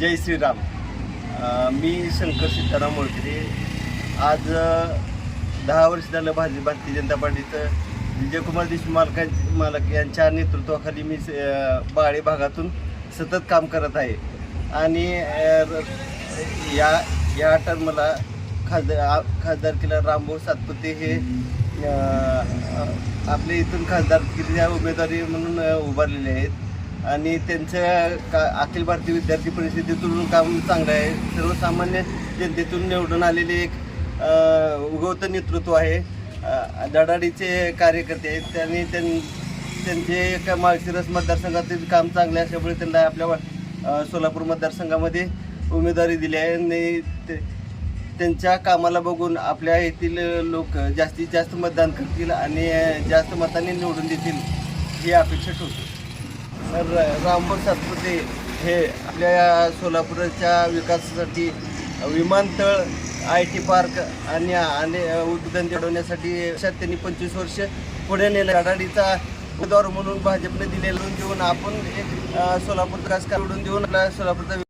जय श्रीराम. मी शंकर सीताराम मोळकरे. आज दहा वर्ष झालं भाजी भारतीय जनता पार्टीचं. विजयकुमार देशमालका मालका मालक यांच्या नेतृत्वाखाली मी बाळे भागातून सतत काम करत आहे. आणि या या टर्मला खासदार खासदारकीला रामभाऊ सातपुते हे आपल्या इथून खासदारकीच्या उमेदवारी म्हणून उभारलेले आहेत. आणि त्यांचं का अखिल भारतीय विद्यार्थी परिषदेतून काम चांगलं आहे. सर्वसामान्य जनतेतून निवडून आलेले एक उगवत उगवतं नेतृत्व आहे. दडाडीचे कार्यकर्ते आहेत. त्यांनी त्यां त्यांचे एका माळशिरस मतदारसंघातील काम चांगले असल्यामुळे त्यांना आपल्या सोलापूर मतदारसंघामध्ये उमेदवारी दिली आहे. आणि ते- त्यांच्या कामाला बघून आपल्या येथील लोक जास्तीत जास्त मतदान करतील आणि जास्त मतांनी निवडून देतील ही अपेक्षा ठेवतो. रामभाऊ सातपुते हे आपल्या सोलापूरच्या विकासासाठी विमानतळ आय टी पार्क आणि आणि उद्योजन घडवण्यासाठी त्यांनी पंचवीस वर्ष पुढे नेलं. आघाडीचा उमेदवार म्हणून भाजपने दिलेला देऊन आपण एक सोलापूर विकास निवडून देऊन आपला सोलापूरचा